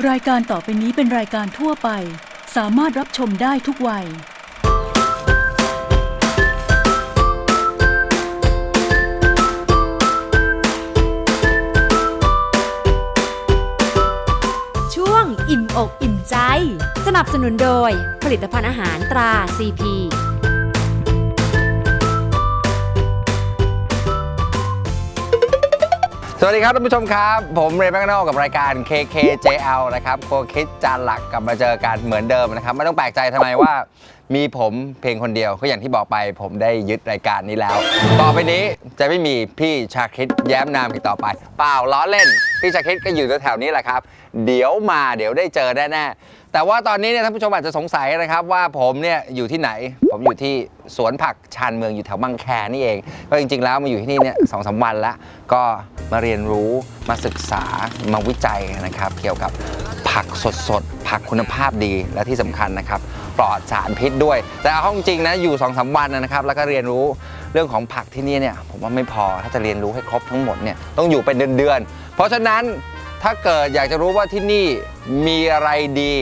รายการต่อไปนี้เป็นรายการทั่วไป สามารถรับชมได้ทุกวัย ช่วงอิ่มอกอิ่มใจ สนับสนุนโดยผลิตภัณฑ์อาหารตรา CP สวัสดีครับท่านผู้ชมครับ ผมเรย์แมกนอลกับรายการ KKJL นะครับโคคิดจานหลักกลับมาเจอกันเหมือนเดิมนะครับ ไม่ต้องแปลกใจทำไมว่ามีผมเพียงคนเดียวก็อย่างที่บอกไป ผมได้ยึดรายการนี้แล้ว ต่อไปนี้จะไม่มีพี่ชาคริตแย้มนามอีกต่อไป เปล่าล้อเล่น พี่ชาคริตก็อยู่แถวๆนี้แหละครับ เดี๋ยวมาเดี๋ยวได้เจอแน่ๆ แต่ว่าตอนนี้เนี่ยท่านผู้ชมอาจจะสงสัยนะครับว่าผมเนี่ยอยู่ที่ไหน ผมอยู่ที่สวนผักชานเมืองอยู่แถวบางแคนี่เอง ก็จริงๆแล้วมาอยู่ที่นี่เนี่ยสองสามวันล้วก็มาเรียนรู้มาศึกษามาวิจัยนะครับ เกี่ยวกับผักสดๆ ผักคุณภาพดีและที่สำคัญนะครับ ปลอดสารพิษด้วย แต่เอาเข้าจริงนะอยู่2อสวันนะครับแล้วก็เรียนรู้เรื่องของผักที่นี่เนี่ยผมว่าไม่พอถ้าจะเรียนรู้ให้ครบทั้งหมดเนี่ยต้องอยู่เป็นเดือนๆเพราะฉะนั้นถ้าเกิดอยากจะรู้ว่าที่นี่มีอะไรดี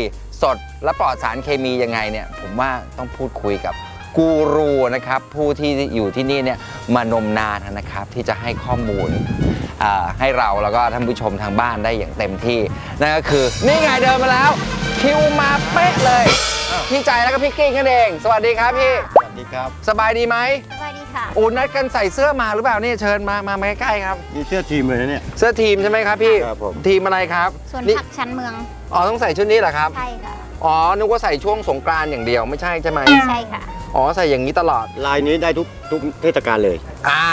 สด และปลอดสารเคมียังไงเนี่ยผมว่าต้องพูดคุยกับกูรูนะครับผู้ที่อยู่ที่นี่เนี่ยมานมนานนะครับที่จะให้ข้อมูลอ่าให้เราแล้วก็ท่านผู้ชมทางบ้านได้อย่างเต็มที่ นั่นก็คือ นี่ไงเดินมาแล้ว คิวมาเป๊ะเลย พี่ใจแล้วก็พี่กิ้งกันเอง สวัสดีครับพี่ สวัสดีครับ สบายดีไหมสวัสดีค่ะอูนัดกันใส่เสื้อมาหรือเปล่าเนี่ยเชิญมามามาใกล้ๆครับนี่เสื้อทีมเลยนะเนี่ยเสื้อทีมใช่ไหมครับพี่ครับผมทีมอะไรครับส่วนนี่ผักชั้นเมือง อ๋อต้องใส่ชุดนี้เหรอครับ ใช่ค่ะ อ๋อ นึกว่าใส่ช่วงสงกรานต์อย่างเดียวไม่ใช่ใช่ไหมใช่ค่ะ อ๋อใส่อย่างนี้ตลอด ลายนี้ได้ทุกทุกเทศกาลเลย อ่า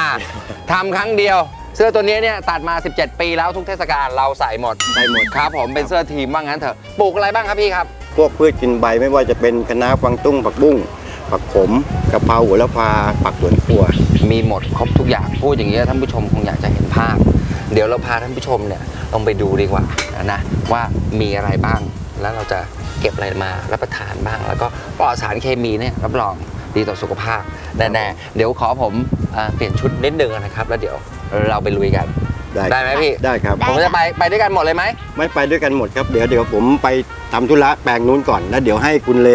ทำครั้งเดียว เสื้อตัวนี้เนี่ยตัดมา 17 ปีแล้วทุกเทศกาลเราใส่หมดใส่หมด ครับผมเป็นเสื้อทีมว่างั้นเถอะปลูกอะไรบ้างครับพี่ครับ พวกพืชกินใบไม่ว่าจะเป็นคะน้าฟังตุ้งผักบุ้งผักขมกะเพราหัวละพาผักสวนครัว มีหมดครบทุกอย่างพูดอย่างนี้ท่านผู้ชมคงอยากจะเห็นภาพ เดี๋ยวเราพาท่านผู้ชมเนี่ยลองไปดูดีกว่านะว่ามีอะไรบ้าง แล้วเราจะเก็บอะไรมารับประทานบ้าง แล้วก็ปลอดสารเคมีเนี่ยรับรองดีต่อสุขภาพแน่ๆเดี๋ยวขอผมเอ่อเปลี่ยนชุดนิดนึงนะครับ แล้วเดี๋ยวเราไปลุยกันได้ได้ไหมพี่ได้ครับได้ผมจะไปไปด้วยกันหมดเลยไหมไม่ไปด้วยกันหมดครับเดี๋ยวเดี๋ยวผมไปทำธุระแปลงนู้นก่อนแล้วเดี๋ยวให้คุณเล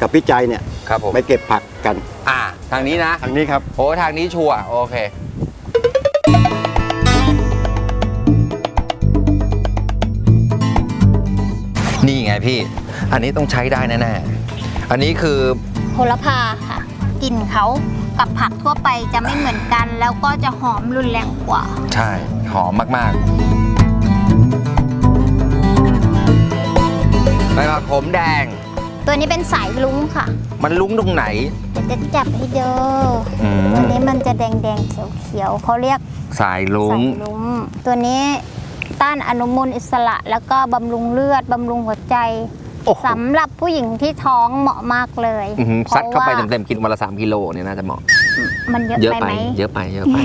กับพี่ใจเนี่ยครับผมไปเก็บผักกัน อ่า ทางนี้นะ ทางนี้ครับ โอ้ ทางนี้ชัวร์โอเค นี่ไงพี่ อันนี้ต้องใช้ได้แน่ๆ อันนี้คือโหระพาค่ะกลิ่นเขากับผักทั่วไปจะไม่เหมือนกัน แล้วก็จะหอมรุนแรงกว่า ใช่ หอมมากๆใบผักขมแดง ตัวนี้เป็นสายลุ้งค่ะ มันลุ้งตรงไหนเดี๋ยวจะจับให้ดูอืตัวมนี้มันจะแดงแดงๆเขียวเขียวๆเขาเรียกสายลุ้สางยลุ้งตัวนี้ ต้านอนุมูลอิสระ แล้วก็บำรุงเลือดบำรุงหัวใจโอ้โหสำหรับผู้หญิงที่ท้องเหมาะมากเลยอื้อหือพระซัดเข้าไปว่เต็มๆกินวันละ3กิโลเนี่ยน่าจะเหมาะ มันเยอะเยอะไปไปไหม เยอะไปเยอะไป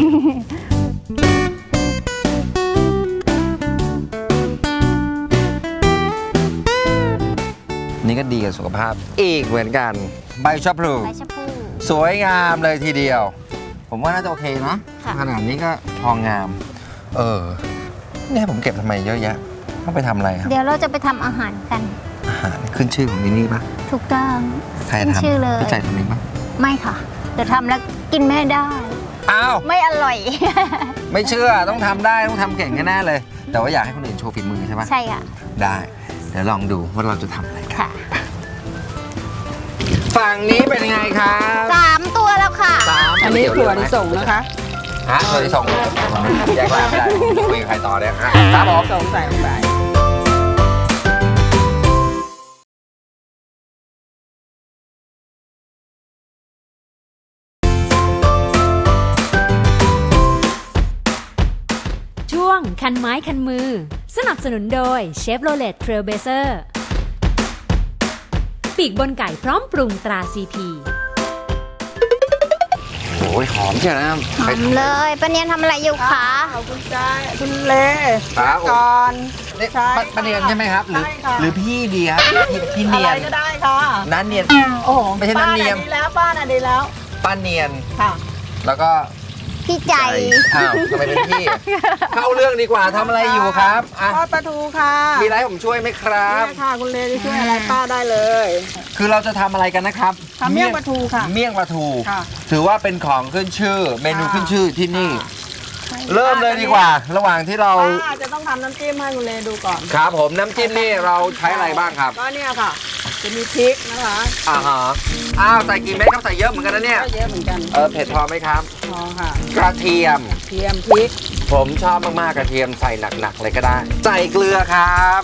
นี่ก็ดีกับสุขภาพ อีกเหมือนกัน ใบชะพลูใบชะพู สวยงามเลยทีเดียว ผมว่าน่าจะโอเคนะค่ะ ขนาดนี้ก็พองาม เออ เนี่ยผมเก็บทำไมเยอะแยะต้องไปทำอะไรครับเดี๋ยวเราจะไปทำอาหารกัน อาหารขึ้นชื่อของที่นี่ปะถูกต้องใครขึ้นทำชื่อเลย พี่ใจทำเองปะไม่ค่ะ เดี๋ยวทำแล้วกินไม่ได้ อ้าว ไม่อร่อย ไม่เชื่อต้องทำได้ต้องทำเก่งแน่ๆเลย แต่ว่าอยากให้คนอื่นโชว์ฝีมือใช่ปะใช่ค่ะ ได้ เดี๋ยวลองดูว่าเราจะทำอะไรกันค่ะฝั่งนี้เป็นยังไงครับสามตัวแล้วค่ะสามอันนี้ถั่วลิสงนะคะ ฮะถั่วลิสงแยกร่างไม่ได้คุยกับใครต่อเนี่ยฮะครับผมสงใส่ลงไปช่วงคันไม้คันมือ สนับสนุนโดยเชฟโรเลตเทรลเบเซอร์ปีกบนไก่พร้อมปรุงตรา CP โอ้ยหอมเชียวนะครับหอมเลยป้าเนียนทำอะไรอยู่คะขอบคุณจ้าคุณเลครับผมก่อนนี่ใช่ป้าป้าเนียนใช่ไหมครับ หรือ ใช่ค่ะ หรือพี่เดียครับพี่พี่อะเนียไรนก็ได้ค่ะนันเนียน โอ้โหไม่ใช่น้ำเนียม ป้าดีแล้วป้าน่ะดีแล้วป้าเนียน ค่ะ แล้วก็ พี่ใจ อ้าวทำไมเป็นพี่ เข้าเรื่องดีกว่าทำอะไรอยู่ครับอะทอดปลาทูค่ะมีอะไรให้ผมช่วยไหมครับ เนี่ยค่ะ คุณเลจะช่วยอะไรป้าได้เลย คือเราจะทำอะไรกันนะครับทำเมี่ยงปลาทูค่ะเมี่ยงปลาทู ค่ะถือว่าเป็นของขึ้นชื่อ เมนูค่ะขึ้นชื่อที่นี่ เริ่มเลยดีกว่า ระหว่างที่เราป้าจะต้องทำน้ำจิ้มให้คุณเลดูก่อน ครับผมน้ำจิ้มนี่เราใช้อะไรบ้างครับก็เนี่ยค่ะ จะมีพริกนะคะอ่าฮะอ้าวใส่กี่เม็ดครับใส่เยอะเหมือนกันนะเนี่ยก็เยอะเหมือนกันเออเผ็ดพอไหมครับพอค่ะ กระเทียม เทียมพริกผมชอบมากๆกระเทียมใส่หนักๆเลยก็ได้ ใส่เกลือครับ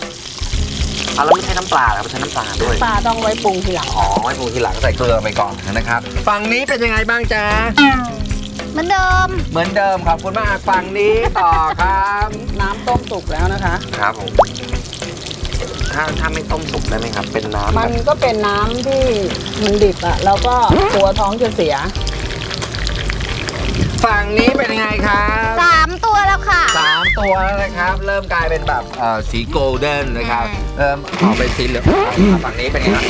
อะแล้วไม่ใช่น้ำปลาเหรอไม่ใช่น้ำปลาด้วยปลาต้องไว้ปรุงทีหลัง อ๋อไว้ปรุงทีหลังใส่เกลือไปก่อนนะครับฝั่งนี้เป็นยังไงบ้างจ๊ะ เหมือนเดิม เหมือนเดิมขอบคุณมากฝั่งนี้ต่อครับน้ำต้มสุกแล้วนะคะ ครับผมถ้าถ้าไม่ต้มสุกได้ไหมครับ เป็นน้ำมันแบบก็เป็นน้ำที่มันดิบอะแล้วก็ตัวท้องจะเสีย ฝั่งนี้เป็นยังไงครับสามตัวแล้วค่ะ สามตัวแล้วนะครับ เริ่มกลายเป็นแบบเอ่อสีโกลเด้นนะครับ อ่า เริ่มออกเป็นสีเหลืองฝั่งนี้เป็นไงครับ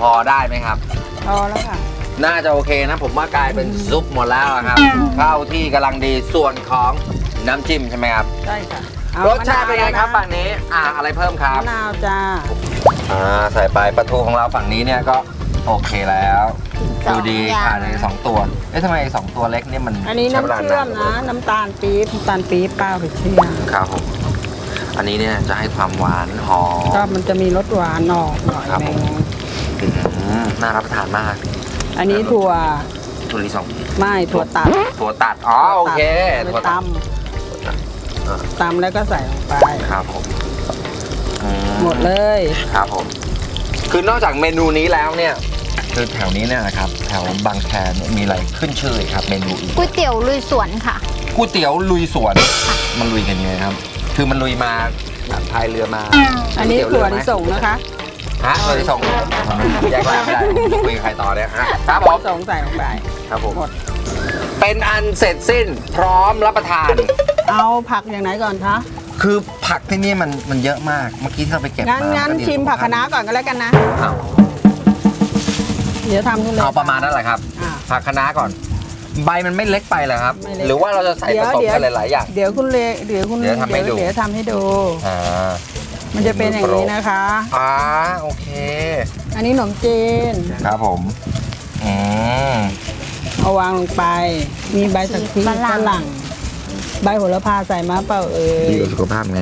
พอได้ไหมครับ พอแล้วค่ะ น่าจะโอเคนะ ผมว่ากลายเป็นซุปหมดแล้วอะครับ เข้าที่กำลังดีส่วนของน้ำจิ้มใช่ไหมครับ ได้ค่ะเอรสชาติเป็นไงครับมะฝั่งนี้ อ่าอะไรเพิ่มครับนาวจ้าอ่าใส่ไปปลาทูของเราฝั่งนี้เนี่ยก็โอเคแล้ว สองดูดีอย่าง ค่ะในสองตัว เอ๊ะทำไมสองตัวเล็กเนี่ยมันอันนี้ใช้วลาน้ำเชื่อมนะ น้ำตาลปี๊บน้ำตาลปี๊บป้าไปเชื่อมครับผม อันนี้เนี่ยจะให้ความหวานหอม ก็มันจะมีรสหวานออกหน่อยครับหผนึมง อืมน่ารับประทานมากอันนี้ถั่วถั่วลิสงไม่ถั่วตัดถั่วตัดอ๋อโอเคถั่ถั่ววตตัดเออำตำแล้วก็ใส่ลงไปครับผมอืหมดเลยครับผม คือนอกจากเมนูนี้แล้วเนี่ยคือแถวนี้เนี่ยนะครับแถวบางแคเนี่ยมีอะไรขึ้นชื่ออีกครับเมนูอื่นก๋วยเตี๋ยวลุยสวนค่ะก๋วยเตี๋ยวลุยสวนมันลุยกันยังไงครับ คือมันลุยมาแบบพายเรือมา อันนี้ก๋ยเยถั่วเรือไหมลิสงนะคะ ฮะถั่วลิสงแยกร่างไม่ได้ผมจะคุยกับใครต่อเนี่ยฮะครับผลิมสงใส่ลงไป ครับผม หมด เป็นอันเสร็จสิ้นพร้อมรับประทาน เอาผักอย่างไหนก่อนคะ คือผักที่นี่มันมันเยอะมาก เมื่อกี้ที่เราไปเก็บงั้นมางั้นก็ดีชิมผักคะน้าก่อนก็แล้วกันนะ เอาเดี๋ยวทำทุเรศเอาประมาณนั้นแหละครับ อ่าผักคะน้าก่อน ใบมันไม่เล็กไปเหรอครับ ไม่เล็กหรือว่าเราจะใส่ผสมกันหลายๆอย่าง เดี๋ยวคุณเลเดี๋ยวคุณเดี๋ยวทำให้ดู เดี๋ยวทำให้ดู อ่า มันจะเป็นอย่างนี้นะคะ อ่าโอเค อันนี้ขนมจีนครับผมอืมเอาวางลงไป มีใบสักทีฝฝรั่งรั่ง ใบโหระพาใส่มาเปล่าเอ่ดียกับสุขภาพไง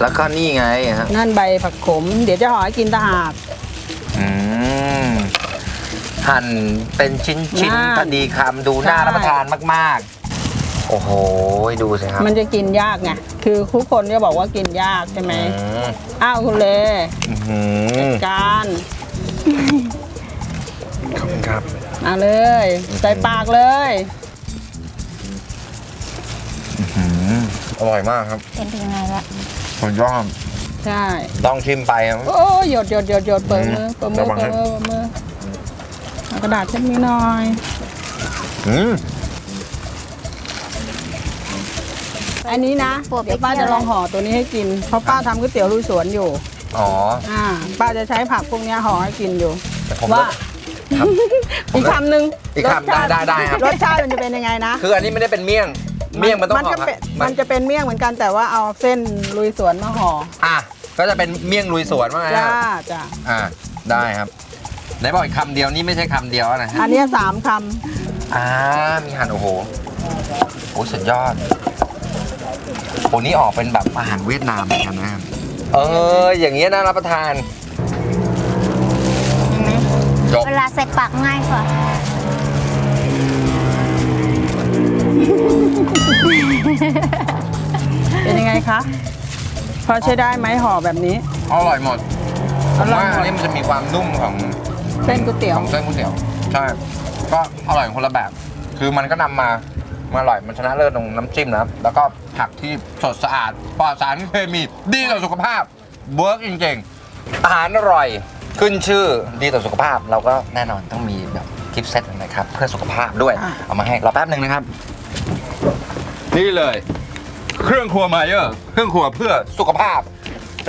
แล้วก็นี่ไงฮะนั่นใบผักขม เดี๋ยวจะห่อให้กินตะหากอืมหั่นเป็นชิ้นชิ้นน่าพอดีคำดูน่าใช่รับประทานมาก ๆ โอ้โห ดูสิครับมันจะกินยากไง คือทุกคนจะบอกว่ากินยากใช่ไหม อืมอ้าวคุณเลอื้อหืจัอดการขอบคุณครับ เอาเลย ใส่ปากเลยอืมอร่อยมากครับเป็นยังไงละสุดยอดใช่ ต้องชิมไปครับ โอ้ยหยดหยดหยดหยดเปิดมือเปิดมือระวังเปิดนะ มือเปิดมือเอากระดาษเช็ดมือหน่อย อืม อันนี้นะปวดไปเดี๋ยวป้าเที่จะยวลองห่อตัวนี้ให้กิน เพราะป้าทำก๋วยเตี๋ยวลุยสวนอยู่ อ๋ออ่า ป้าจะใช้ผักพวกเนี้ยห่อให้กินอยู่ แต่ผมว่าครับอีกคำหนึ่งอีกคำรสชาติได้ได้ได้ครับ รสชาติมันจะเป็นยังไงนะคืออันนี้ไม่ได้เป็นเมี่ยง เมี่ยงมันต้องมันห่อจะเป็นมัมันจะเป็นเมี่ยงเหมือนกันแต่ว่าเอาเส้นลุยสวนมาห่ออะก็จะเป็นเมี่ยงลุยสวนว่าไงจ้าฮะจ้าอะได้ครับไหนบอกอีกคำเดียวนี่ไม่ใช่คำเดียวนะฮะอันเนี้ยสามคอ่ามีหั่นโอ้โหโอ้สุดยอด โอ้นี่ออกเป็นแบบอาหารเวียดนามเหมือนกันนะเออ อย่างเงี้ยน่ารับประทานเห็นไหมจบ เวลาใส่ปากง่ายกว่าำเป็นยังไงคะ พอใช้ได้ไหมห่อแบบนี้ อร่อยหมดผมว่าอร่อยหมดอันนี้มันจะมีความนุ่มของเส้นก๋วยเตี๋ยขว องเส้นก๋วยเตี๋ยว ใช่ ก็อร่อยคนละแบบ คือมันก็นำมา มาอร่อยมันชนะเลิศตรงน้ำจิ้มนะครับ แล้วก็ผักที่สดสะอาดปลอดสารเคมีดีต่อสุขภาพเวิร์กจริงๆ อาหารอร่อยขึ้นชื่อดีต่อสุขภาพ เราก็แน่นอนต้องมีแบบกิฟต์เซตนะครับ เพื่อสุขภาพด้วยอะเอามาให้รอแป๊บหนึ่งนะครับ นี่เลย เครื่องครัวมาเยอะเครื่องครัวเพื่อสุขภาพ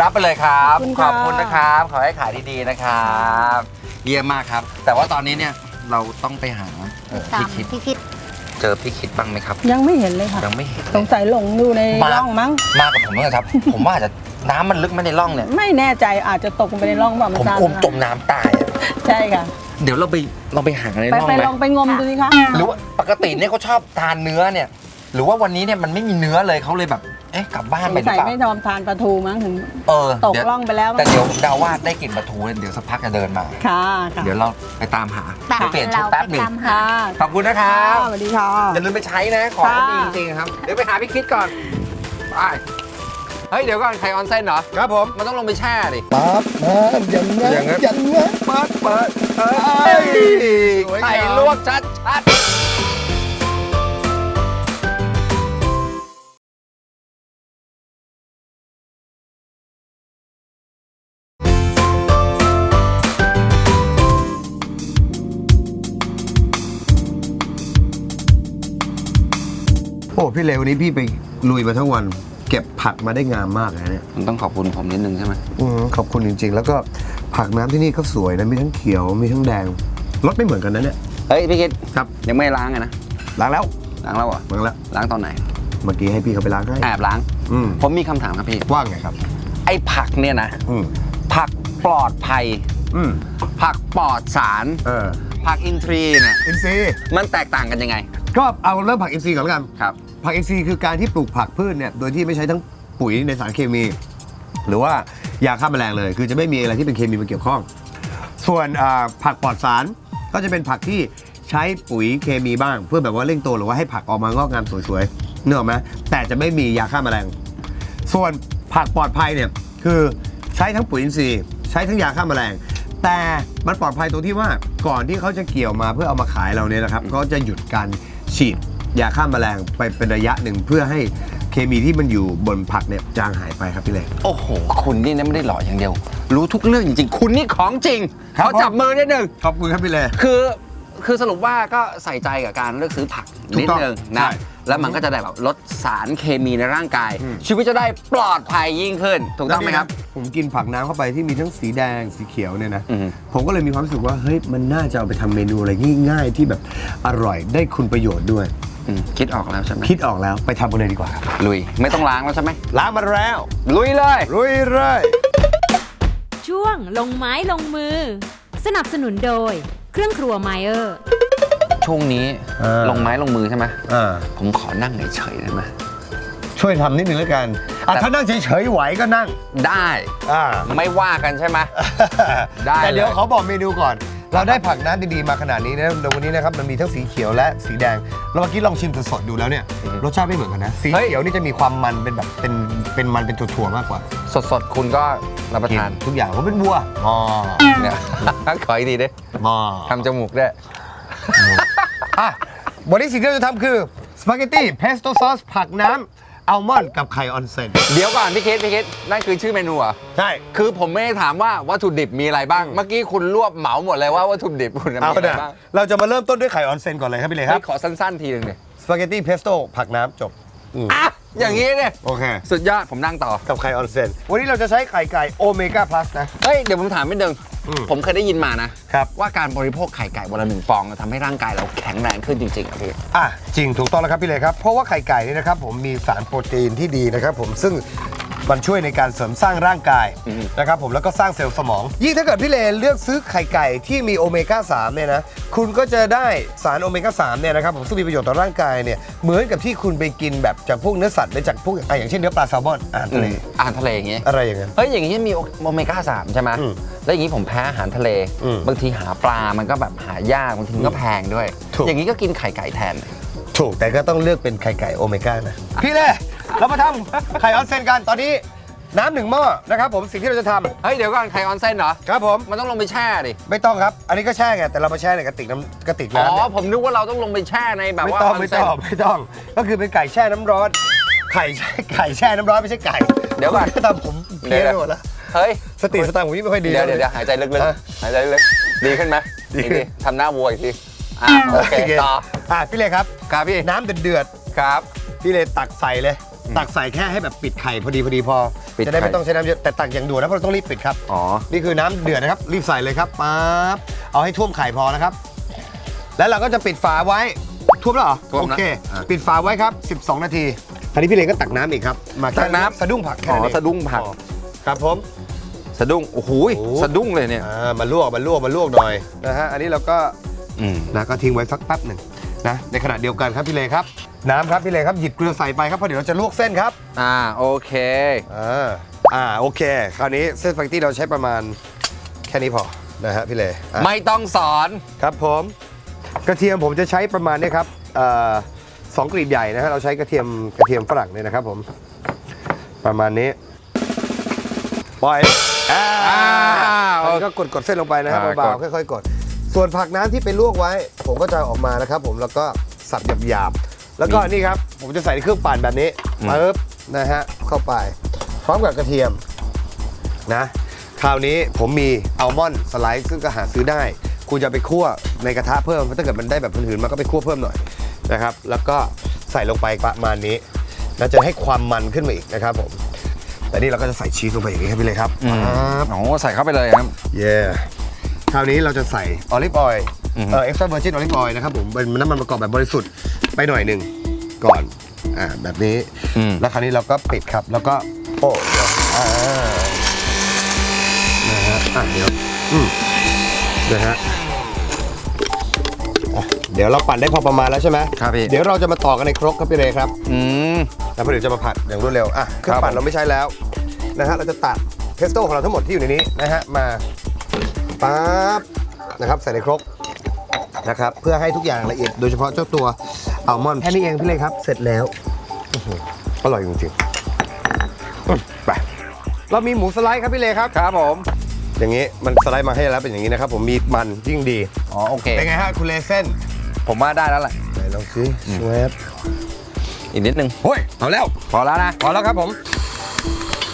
รับไปเลยครับขอบคุณขค่ะอบคุณนะครับ ขอให้ขายดีๆนะครับ เยี่ยมมากครับ แต่ว่าตอนนี้เนี่ยเราต้องไปหาเอ่อตามพี่คิด พี่คิด เจอพี่คิดบ้างไหมครับ ยังไม่เห็นเลยค่ะ ยังไม่เห็นเลสงย สัยหลงอยู่ในมา ร่องมั้ง มากับผมเลยครับ ผมว่าอาจจะน้ำมันลึกไหม่ในร่องเนี่ย ไม่แน่ใจอาจจะตกลงไปในร่องว่าผมันมตามกลัวจมน้ำตายอะใช่ค่ะ เดี๋ยวเราไปเราไปหาในไปร่องไปไหมลองไปงมดูสิคะ หรือว่าปกติเนี่ยเขาชอบทานเนื้อเนี่ย หรือว่าวันนี้เนี่ยมันไม่มีเนื้อเลยเขาเลยแบบ เอ๊ะกลับบ้านสไปงหรือสัยเปล่า ไม่ยอมทานปลาทูมั้งถึง เออตกเดี๋ยวร่องไปแล้วมั้ง แต่เดี๋ยวผมเดาว่าได้กลิ่นปลาทูเนี่ยเดี๋ยวสักพักจะเดินมา ค่ะค่ะเดี๋ยวเราไปตามหาแต่เดี๋ยวเปลี่ยนชุดเราแป๊บไปหนึ่งตามหา ค่ะขอบคุณนะครับสวัสดีค่ะ อย่าลืมไปใช้นะ ของค่ะดีจริงๆครับ เดี๋ยวไปหาพี่คิดก่อน ไป เฮ้ย เดี๋ยวก่อนใครออนเซนเหรอ ครับผม มันต้องลงไปแช่ดิ ปั๊บนะอย่างนั้นอย่างนั้น อย่างนั้น เปิดเปิดเฮ้ยสวยงาม ไข่ลวกชัดชัดๆ อ้พี่เลวันนี้พี่ไปลุยมาทั้งวัน เก็บผักมาได้งามมากเลยนะเนี่ยมันต้องขอบคุณผมนิดนึงใช่ไหมอืมขอบคุณจริง ๆ แล้วก็ผักน้ำที่นี่ก็สวยนะมีทั้งเขียวมีทั้งแดงรสไม่เหมือนกันนะเนี่ย เฮ้ยพี่คิดครับ ยังไม่ล้างอะนะล้างแล้วล้างแล้วเหรอล้างแล้วล้างตอนไหนเมื่อกี้ให้พี่เขาไปล้างให้แอบล้าง อืมผมมีคำถามครับพี่ ว่าไงครับ ไอ้ผักเนี่ยนะ อืมผักปลอดภัย อืมผักปลอดสาร เออผักอินทรีย์เนี่ย อินทรีย์มันแตกต่างกันยังไง ก็เอาเริ่มผักอินทรีย์ก่อนแล้วกัน ครับ ผักอินทรีย์คือการที่ปลูกผักพืชเนี่ยโดยที่ไม่ใช้ทั้งปุ๋ยในสารเคมี หรือว่ายาฆ่าแมลงเลย คือจะไม่มีอะไรที่เป็นเคมีมาเกี่ยวข้อง ส่วนผักปลอดสารก็จะเป็นผักที่ใช้ปุ๋ยเคมีบ้าง เพื่อแบบว่าเร่งโตหรือว่าให้ผักออกมางอกงามสวยๆเนื้ออกไหมแต่จะไม่มียาฆ่าแมลง ส่วนผักปลอดภัยเนี่ยคือใช้ทั้งปุ๋ยอินทรีย์ใช้ทั้งยาฆ่าแมลง แต่มันปลอดภัยตรงที่ว่าก่อนที่เขาจะเกี่ยวมาเพื่อเอามาขายเราเนี่ยนะครับเขาจะหยุดการฉีด ยาฆ่าแมลงไปเป็นระยะหนึ่งเพื่อให้เคมีที่มันอยู่บนผักเนี่ยจางหายไปครับพี่เล็ก โอ้โห คุณนี่นะไม่ได้หล่ออย่างเดียว รู้ทุกเรื่องจริงๆ คุณนี่ของจริงครับ เขาจับมือนิดนึง ขอบคุณครับพี่เล็ก คือคือสรุปว่าก็ใส่ใจกับการเลือกซื้อผักถูนิกดต้องนึงใช่ นะแล้วมันก็จะได้แบบลดสารเคมีในร่างกายอืมชีวิตจะได้ปลอดภัยยิ่งขึ้น ถูกต้องไหมครับ ผมกินผักน้ำเข้าไปที่มีทั้งสีแดงสีเขียวเนี่ยนะ อืมผมก็เลยมีความรู้สึกว่าเฮ้ยมันน่าจะเอาไปทำเมนูอะไรง่ายๆ ที่แบบอร่อยได้คุณประโยชน์ด้วย อืมคิดออกแล้วใช่ไหมคิดออกแล้วไปทำกันเลยดีกว่าครับลุย ไม่ต้องล้างแล้วใช่ไหมล้างมาแล้วลุยเลยลุยเลย ช่วงลงไม้ลงมือ สนับสนุนโดย เครื่องครัวไมเออร์ ช่วงนี้เออ ลงไม้ลงมือใช่ไหมอ่าผมขอนั่งเฉยๆได้ไหม ช่วยทำนิดนึงแล้วกันอะแต่ถ้านั่งเฉยๆไหวก็นั่งได้อ่า ไม่ว่ากันใช่ไหม ได้แต่เดี๋ยวเลยขอบอกเมนูก่อน เราได้ผักน้ำดีๆมาขนาดนี้นะในวันนี้นะครับมันมีทั้งสีเขียวและสีแดง เราเมื่อกี้ลองชิมสดๆดูแล้วเนี่ยรสชาติไม่เหมือนกันนะสีเขียวนี่จะมีความมันเป็นแบบเป็นเป็นมันเป็นถั่วๆมากกว่าสดๆ คุณก็รับประกินทานทุกอย่างผมเป็นวัวมอเนี่ย ขออีกทีดิมอทำจมูกด้วย อะวันนี้สิ่งที่เราจะทำคือสปาเกตตี้เพสโต้ซอสผักน้ำ อัลมอนด์กับไข่ออนเซนเดี๋ยวก่อนพี่คิดพี่คิดนั่นคือชื่อเมนูเหรอใช่ คือผมไม่ได้ถามว่าวัตถุดิบมีอะไรบ้าง เมื่อกี้คุณรวบเหมาหมดเลยว่าวัตถุดิบคุณมีเอาอะไรนะบ้างเราจะมาเริ่มต้นด้วยไข่ออนเซนก่อนเลยครับพี่เลยคให้รับขอสั้นๆทีหนึงดิสปาเกตตี้เพสโต้ผักน้ำจบอืมอะอย่างนี้เนี่ยโอเค สุดยอดผมนั่งต่อ กับไข่ออนเซนวันนี้เราจะใช้ไข่ไก่โอเมก้าพลัสนะ เฮ้ยเดี๋ยวผมถามนิดนึง อืม ผมเคยได้ยินมานะ ครับ ว่าการบริโภคไข่ไก่วันละหนึ่งฟองทำให้ร่างกายเราแข็งแรงขึ้นจริงๆอะพี่ อะจริงถูกต้องแล้วครับพี่เลยครับ เพราะว่าไข่ไก่นี่นะครับผมมีสารโปรตีนที่ดีนะครับผมซึ่ง มันช่วยในการเสริมสร้างร่างกายอืมนะครับผมแล้วก็สร้างเซลล์สมอง ยิ่งถ้าเกิดพี่เลเลือกซื้อไข่ไก่ที่มีโอเมก้า3เนี่ยนะคุณก็จะได้สารโอเมก้า3เนี่ยนะครับผมซึ่งมีประโยชน์ต่อร่างกายเนี่ยเหมือนกับที่คุณไปกินแบบจากพวกเนื้อสัตว์หรือจากพวกอะอย่างเช่นเนื้อปลาแซลมอนอาหารทะเลอาหารทะเลอย่างงี้อะไรอย่างเงี้ยเฮ้ยอย่างนี้มีโอเมก้า3ใช่ไหมอืมแล้วอย่างนี้ผมแพ้อาหารทะเลอืมบางทีหาปลามันก็แบบหายากบางทีมันก็แพงด้วยถูกอย่างนี้ก็กินไข่ไก่แทน ถูกแต่ก็ต้องเลือกเป็นไข่ไก่โอเมก้านะพี่เล่ เรามาทำไข่ออนเซนกันตอนนี้น้ำหนึ่งหม้อนะครับผมสิ่งที่เราจะทำเฮ้ยเดี๋ยวก่อนไข่ออนเซนเหรอ ครับผมมันต้องลงไปแช่ดิไม่ต้องครับ อันนี้ก็แช่ไงแต่เรามาแช่ในกระติกน้ำกระติกอ๋อน้ำเนี่ยผมนึกว่าเราต้องลงไปแช่ในแบบไม่ว่าต้องออนไม่เซต้นองไม่ต้อง ก็คือเป็นไก่แช่น้ำร้อน ไข่แช่ไก่แช่น้ำร้อนไม่ใช่ไก่เดี๋ยวก่อนทำผมเพี้ยนไปหมดแล้วเฮ้ยสติสตางค์ผมนี่ไม่ค่อยดีเดี๋ยวเดี๋ยวเดี๋ยวหายใจลึกฮะๆหายใจลึกๆดีขึ้นไหมดีขึ้นอีกทีทำหน้าวัวอีกทีอ่าโอเคต่ออะพี่เลยครับครับพี่น้ำเดือดครับๆพี่เลยตักใส่เลย ตักใส่แค่ให้แบบปิดไข่พอดีพอดีพอ ปิดจะได้ไข่ ไม่ต้องใช้น้ำเยอะแต่ตักอย่างด่วนนะเพราะเราต้องรีบปิดครับ อ๋อ นี่คือน้ำเดือดนะครับ รีบใส่เลยครับป๊าบเอาให้ท่วมไข่พอนะครับ แล้วเราก็จะปิดฝาไว้ท่วมแล้วเหรอท่วมโอแล้วเค อะปิดฝาไว้ครับ 12 นาทีคราวนี้พี่เลก็ตักน้ำอีกครับมาแค่ตักน้ำสะดุ้งผักแค่อ๋อนั้นเองสะดุ้งผักครับผม สะดุ้งโอ้โหยโอ้ สะดุ้งเลยเนี่ยอ่ามาลวกมาลวกมาลวกหน่อยนะฮะอันนี้เราก็อืมนะก็ทิ้งไว้สักแป๊บหนึ่ง นะในขณะเดียวกันครับพี่เลครับ น้ำครับพี่เลครับหยิบเกลือใส่ไปครับเพราะเดี๋ยวเราจะลวกเส้นครับอ่าโอเคอ่าอ่าโอเค คราวนี้เส้นสปาเกตตี้เราใช้ประมาณแค่นี้พอนะฮะพี่เลอะไม่ต้องสอน ครับผมกระเทียมผมจะใช้ประมาณนี้ครับเอ่อสองกลีบใหญ่นะฮะเราใช้กระเทียมกระเทียมฝรั่งเนี่ยนะครับผมประมาณนี้ปล่อยอ่า อ่าอันนี้ก็กดกดเส้นลงไปนะครับอ่าเบากด ๆค่อยๆกด ส่วนผักน้ำที่ไปลวกไว้ ผมก็จะเอาออกมานะครับผมแล้วก็สับหยาบๆแล้วก็นี่ครับ ผมจะใส่ในเครื่องปั่นแบบนี้ปึ๊บนะฮะเข้าไป พร้อมกับกระเทียมนะคราวนี้ผมมีอัลมอนด์สไลซ์ซึ่งก็หาซื้อได้ คุณจะไปคั่วในกระทะเพิ่มถ้าเกิดมันได้แบบหืนๆมันก็ไปคั่วเพิ่มหน่อยนะครับ แล้วก็ใส่ลงไปประมาณนี้แล้วจะให้ความมันขึ้นมาอีกนะครับผมแต่นี่เราก็จะใส่ชีสลงไปอย่างนี้ครับพี่เลยครับอืมปั๊บโอ้โหใส่เข้าไปเลยครับเย่ คราวนี้เราจะใส่ออลิฟออยล์อือฮึเอ่อเอ็กซ์ตร้าเวอร์จินออลิฟออยล์นะครับผมเป็นน้ำมันประกอบแบบบริสุทธิ์ไปหน่อยหนึ่งก่อนอ่าแบบนี้อืม แล้วคราวนี้เราก็ปิดครับแล้วก็โอ้เดี๋ยวอ่านะฮะอะเดี๋ยวอืมนะฮะอะเดี๋ยวเราปั่นได้พอประมาณแล้วใช่ไหมครับพี่ เดี๋ยวเราจะมาต่อกันในครกครับพี่เลยครับ อืม แล้วพอเดี๋ยวจะมาผัดอย่างรวดเร็ว อะเครื่องครับปั่นเราไม่ใช้แล้วนะฮะ เราจะตัดเพสโต้ของเราทั้งหมดที่อยู่ในนี้นะฮะ มา ปั๊บนะครับใส่ในครกนะครับเพื่อให้ทุกอย่างละเอียดโดยเฉพาะเจ้าตัวอัลมอนด์แค่นี้เองพี่เลยครับ เสร็จแล้วอื้อหืออร่อยจริงๆอืมไปเรามีหมูสไลด์ครับพี่เลยครับครับผม อย่างนี้มันสไลด์มาให้แล้วเป็นอย่างนี้นะครับ ผมมีมันยิ่งดีอ๋อโอเคเป็นไงฮะคุณเลเส้น ผมว่าได้แล้วแหละไหนลองซิแวบอีกนิดนึงเฮ้ยเอาแล้วพอแล้วนะพอแล้วครับผม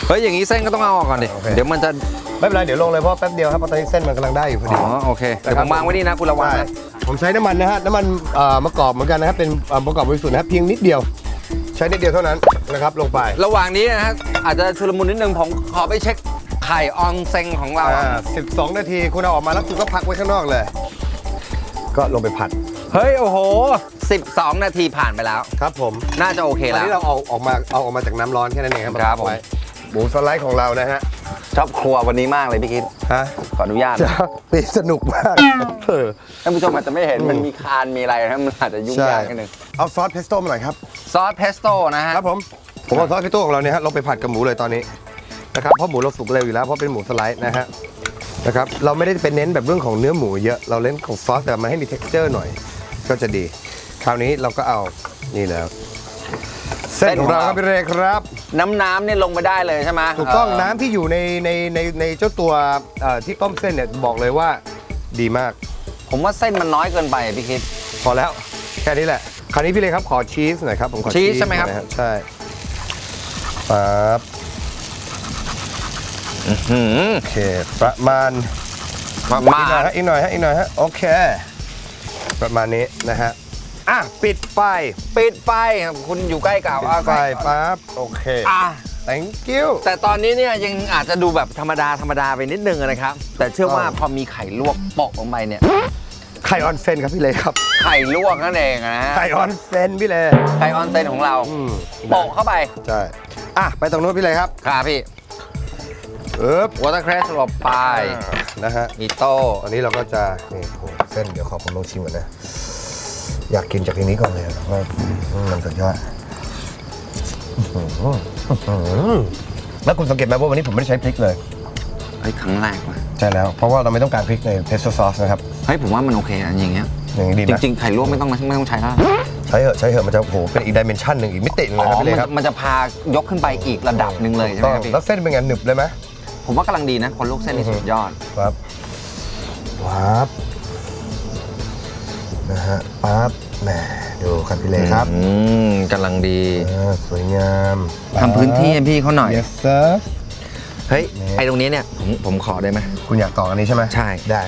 เฮ้ยอย่างนี้เส้นก็ต้องเอาออกก่อนดิโอเคเดี๋ยวมันจะ ไม่เป็นไรเดี๋ยวลงเลยเพราะแป๊บเดียวครับเพราะตอนนี้เส้นมันกำลังได้อยู่พออ๋ดี อโอเคเดี๋ยวผมวางไว้นี่นะคุณระวังใช่นะ ผมใช้น้ำมันนะฮะน้ำมันเอ่อมะกอกเหมือนกันนะครับเป็นเอ่อมะกอกบริสุทธิ์นะครับเพียงนิดเดียว ใช้นิดเดียวเท่านั้นนะครับลงไป ระหว่างนี้นะฮะอาจจะชุลมุนนิดนึงผมขอไปเช็คไข่อองเซงของเรา อ่า12 นาทีคุณเอาออกมาแล้วคุณก็พักไว้ข้างนอกเลย ก็ลงไปผัดเฮ้ย โอ้โห 12 นาทีผ่านไปแล้ว ครับผมน่าจะโอเคตอนแล้ว นี้เราเอาออกมาเอาออกมาจากน้ำร้อนแค่นั้นเองครับครับผม ไว้หมูสไลด์ของเรานะฮะ ชอบครัววันนี้มากเลยพี่คิดฮะขออนุญาตจะปีสนุกมากเออท่านผู้ชมอาจจะไม่เห็นมันมีคานมีอะไรนะมันอาจจะยุ่งยากนิดนึงเอาซอสเพสโต้มาหน่อยครับซอสเพสโต้นะฮะครับผมผมเอาซอสเพสโต้ของเราเนี่ยฮะเราไปผัดกับหมูเลยตอนนี้นะครับเพราะหมูเราสุกเร็วอยู่แล้วเพราะเป็นหมูสไลด์นะฮะนะครับเราไม่ได้เป็นเน้นแบบเรื่องของเนื้อหมูเยอะเราเน้นของซอสแต่มันให้มี t e x t อร์หน่อย ก็จะดี คราวนี้เราก็เอานี่แล้ว เส้นของเราครับพี่เรครับน้ำน้ำเนี่ยลงไปได้เลยใช่ไหมถูกต้องเน้ำที่อยู่ในในในในเจ้าตัวเอ่อที่ต้มเส้นเนี่ยบอกเลยว่าดีมาก ผมว่าเส้นมันน้อยเกินไปพี่คิด พอแล้วแค่นี้แหละ คราวนี้พี่เลยครับขอชีสหน่อยครับผมขอชีสใช่ไหมครับ น่อยฮะใช่ปั๊บหืมโอเคประมาณประมาอีกหน่อยณฮะอีกหน่อยฮะอีกหน่อยฮะโอเค ประมาณนี้นะฮะ อะปิดไฟปิดไฟคุณอยู่ใกล้กับปิดไฟปั๊บโอเค อะ thank you แต่ตอนนี้เนี่ยยังอาจจะดูแบบธรรมดาธรรมดาไปนิดนึงนะครับ แต่เชื่อว่าอ๋อพอมีไข่ลวกโปะลงไปเนี่ย ไข่ออนเซนครับพี่เลยครับ ไข่ลวกนั่นเองนะฮะไข่ออนเซนพี่เลยไข่ออนเซนของเราอืมโปะเข้าไปใช่อะไปตรงนู้นพี่เลยครับครับพี่เอ๊บวอเตอร์เครสลบไปนะฮะอีโต้ ตอนนี้เราก็จะนี่โอ้โหเส้นเดี๋ยวขอผมลองชิมก่อนนะ อยากกินจากทีนี้ก่อนเลยอะว่าอืมมันสุดยอดอื้อหืออื้อหือแล้วคุณสังเกตไหมว่าวันนี้ผมไม่ได้ใช้พริกเลย เฮ้ยครั้งแรกว่ะใช่แล้ว เพราะว่าเราไม่ต้องการพริกในเพสโต้ซอสนะครับ เฮ้ยผมว่ามันโอเคอะอย่างเงี้ยอย่างนี้ดีไหจมริงๆไข่ลวกไม่ต้องไม่ต้องใช้แล้วใช้เหอะใช้เหอะมันจะโอ้โหเป็นอีกดิเมนชันหนึ่งอีกมิติหนึงอ๋เลยครับอพี่เลมันยคจะรับมันจะพายกขึ้นไปอีกระดับหนึ่งเลยใช่ไหมครับพี่แล้วเส้นเป็นไงหนึบเลยไหมผมว่ากำลังดีนะคนลวกเส้นนี่สุดยอด ครับปั๊บ นะฮะปั๊บแหมดูครับพี่เลครับอืมกำลังดีอ่าสวยงามทำพื้นที่ให้พี่เขาหน่อย yes sir เฮ้ยนี่ไอตรงนี้เนี่ยผมผมขอได้ไหม คุณอยากต่ออันนี้ใช่ไหมใช่ ได้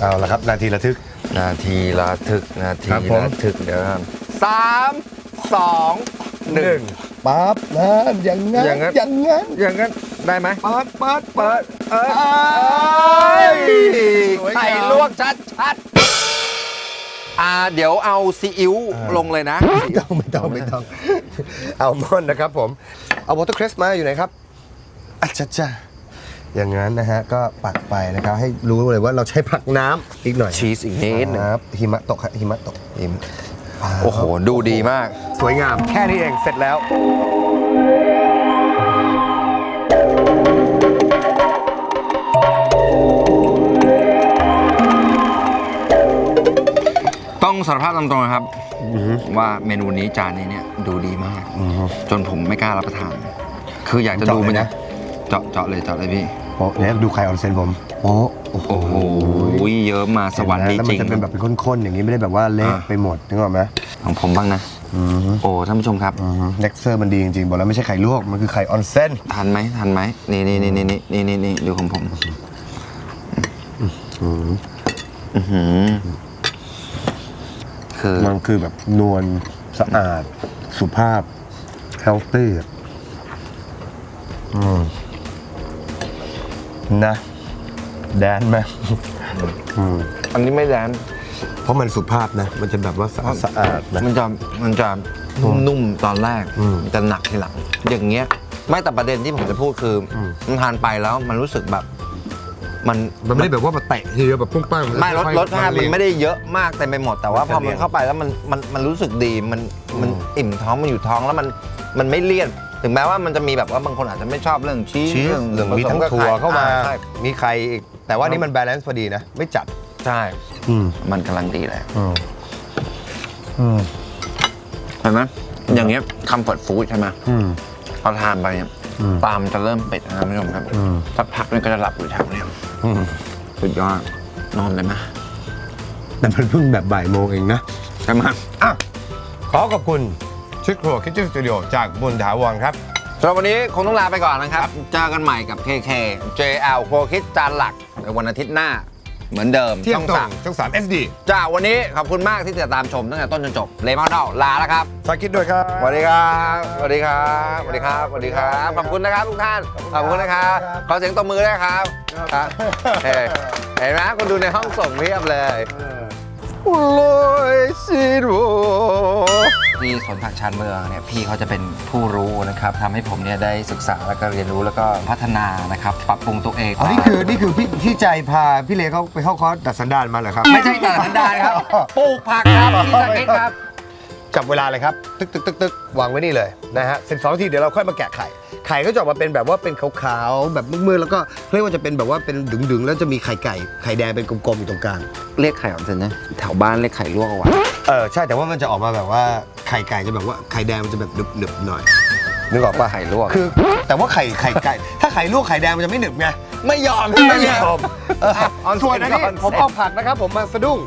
เอาละครับนาทีระทึก นาทีละทึก นาทีครับผมละทึกเดี๋ยวกันสามสองหนึ่ง ปั๊บนะอย่างงั้นอย่างนั้น อย่างงั้นอย่างนั้นได้ไหมเปิดเปิดเปิดเออเอ้ยสวยงาม ไข่ลวกชัดชัด อ่าเดี๋ยวเอาซีอิ๊วลงเลยนะ ไม่ต้องไม่ต้องไม่ต้องอัลมอนด์นะครับผม เอาวอเตอร์เครสมาอยู่ไหนครับอะจ้าจ้าอย่างนั้นนะฮะ ก็ปักไปนะครับ ให้รู้เลยว่าเราใช้ผักน้ำอีกหน่อยชีสอีกนิดหนึ่งครับหิมะตกครับหิมะตกหิมะโอ้โห ดูดีมาก สวยงามแค่นี้เองเสร็จแล้วารภาพตามตรงนะครับ ว่าเมนูนี้จานนี้เนี่ยดูดีมาก จนผมไม่กล้ารับประทาน คืออยากจะดูมันเจาะเลยนะนะเจาะเจาะเลยเจาะเลยพี่โอ้แล้วดูไข่ออนเซนผมโอ้โอ้โหโอ้โหเยอะมาสวรรค์มีแล้วจมัรินงจะเป็นแบบเป็นข้นๆอย่างนี้ไม่ได้แบบว่าเละอ่าไปหมดนึกออกไหมของผมบ้างนะโอ้ท่านผู้ชมครับเล็กเซอร์มันดีจริงๆบอกแล้วไม่ใช่ไข่ลวกมันคือไข่ออนเซนทันไหมทันไหมนี่นี่นี่นี่นี่นี่นี่ดูของผมอื้อหือ คือ มันคือแบบนวลสะอาด สุภาพ เฮลตี้อืมนะ แดนไหมอืมอันนี้ไม่แดนเพราะมันสุภาพนะ มันจะแบบว่าสะอาดสะอาดนะ มันจะมันจะนุ่มๆตอนแรกอืมจะหนักทีหลัง อย่างเงี้ย ไม่แต่ประเด็นที่ผมจะพูดคืออมมันทานไปแล้วมันรู้สึกแบบ มันมันไม่ได้แบบว่ามาเตะทีเดียวแบบปุ้งปั้งไม่รสค่อยๆรสชาติมันไม่ได้เยอะมากเต็มไปหมด แต่ว่ามันพจะอเลี่มันยนเข้าไปแล้วมันมันมันรู้สึกดีมันมันอืมอิ่มท้องมันอยู่ท้องแล้วมันมันไม่เลี่ยน ถึงแม้ว่ามันจะมีแบบว่าบางคนอาจจะไม่ชอบเรื่องชีสชีสหรือมีทั้งผสกับถั่วไข่เข้ามาอ่ใช่มีไข่อีก แต่ว่านี่มันบาลานซ์พอดีนะ ไม่จัด ใช่อืมมันกำลังดีเลยอืมอืมเห็นไหมอย่างเงี้ยคำเฟิร์ดฟู้ดใช่ไหมอืมพอทานไปเนี่ย อืมตามจะเริ่มปิดนะครับท่านผู้ชมครับอืมสักพักนี่ก็จะหลับอยู่แถวเนี้ยอืมสุดยอดนอนเลยไหมแต่มันเพิ่งแบบบ่ายโมงเองนะใช่ไหมอะขอขอบคุณชิคโครคิทเช่นสตูดิโอจากบุญถาวรครับสำหรับวันนี้คงต้องลาไปก่อนนะครับ เจอกันใหม่กับ KK JL โคคิดจานหลักในวันอาทิตย์หน้า เหมือนเดิมเที่ยงตรสางมช่องสาม SD จ้าวันนี้ขอบคุณมากที่ติดตามชมตั้งแต่ต้นจนจบเลมอนดอลลาแล้วครับสาคิดด้วยครับสวัสดีครับสวัสดีครับสวัสดีครับสวัสดีครับขอบคุณนะครับทุกท่านขอบคุณนะครับขอเสียงตบมือด้วยครับครับเฮ้ยเห็นไหมคุณดูในห้องส่งเพียบเลยลอยซีโรที่ส วนผักชานเมืองเนี่ยพี่เขาจะเป็นผู้รู้นะครับทำให้ผมเนี่ยได้ศึกษาแล้วก็เรียนรู้แล้วก็พัฒนานะครับปรับปรุงตัวเองอ๋อนี่คือนี่คือพี่พี่ใจพาพี่เลเขาไปเข้าคอร์สดัดสันดานมาเหรอครับ ไม่ใช่แต่สันดานครับปลูกผักครับที่สเก็ตครับ จับเวลาเลยครับ ตึกตึกตึกตึกวางไว้นี่เลยนะฮะสิบสองทีเดี๋ยวเราค่อยมาแกะไข่ ไข่ก็จะออกมาเป็นแบบว่าเป็นขาวๆแบบมืดๆแล้วก็เรียกว่าจะเป็นแบบว่าเป็นดึงๆ แล้วจะมีไข่ไก่ไข่แดงเป็นกลมๆอยู่ตรงกลางเรียกไข่ออนเซนนะแถวบ้านเรียกไข่ลวกเอาไว้เออใช่แต่ว่ามันจะออกมาแบบว่าไข่ไก่จะแบบว่าไข่แดงมันจะแบบหนึบๆหน่อยนึกออกปะไข่ลวกคือ แต่ว่าไข่ไข่ไก่ถ้าไข่ลวกไข่แดงมันจะไม่หนึบไงไม่ยอมไม่ยอมเอออะออนส่วนอันนี้ก่อนผมเอาผักนะครับผมมาสะดุ้ง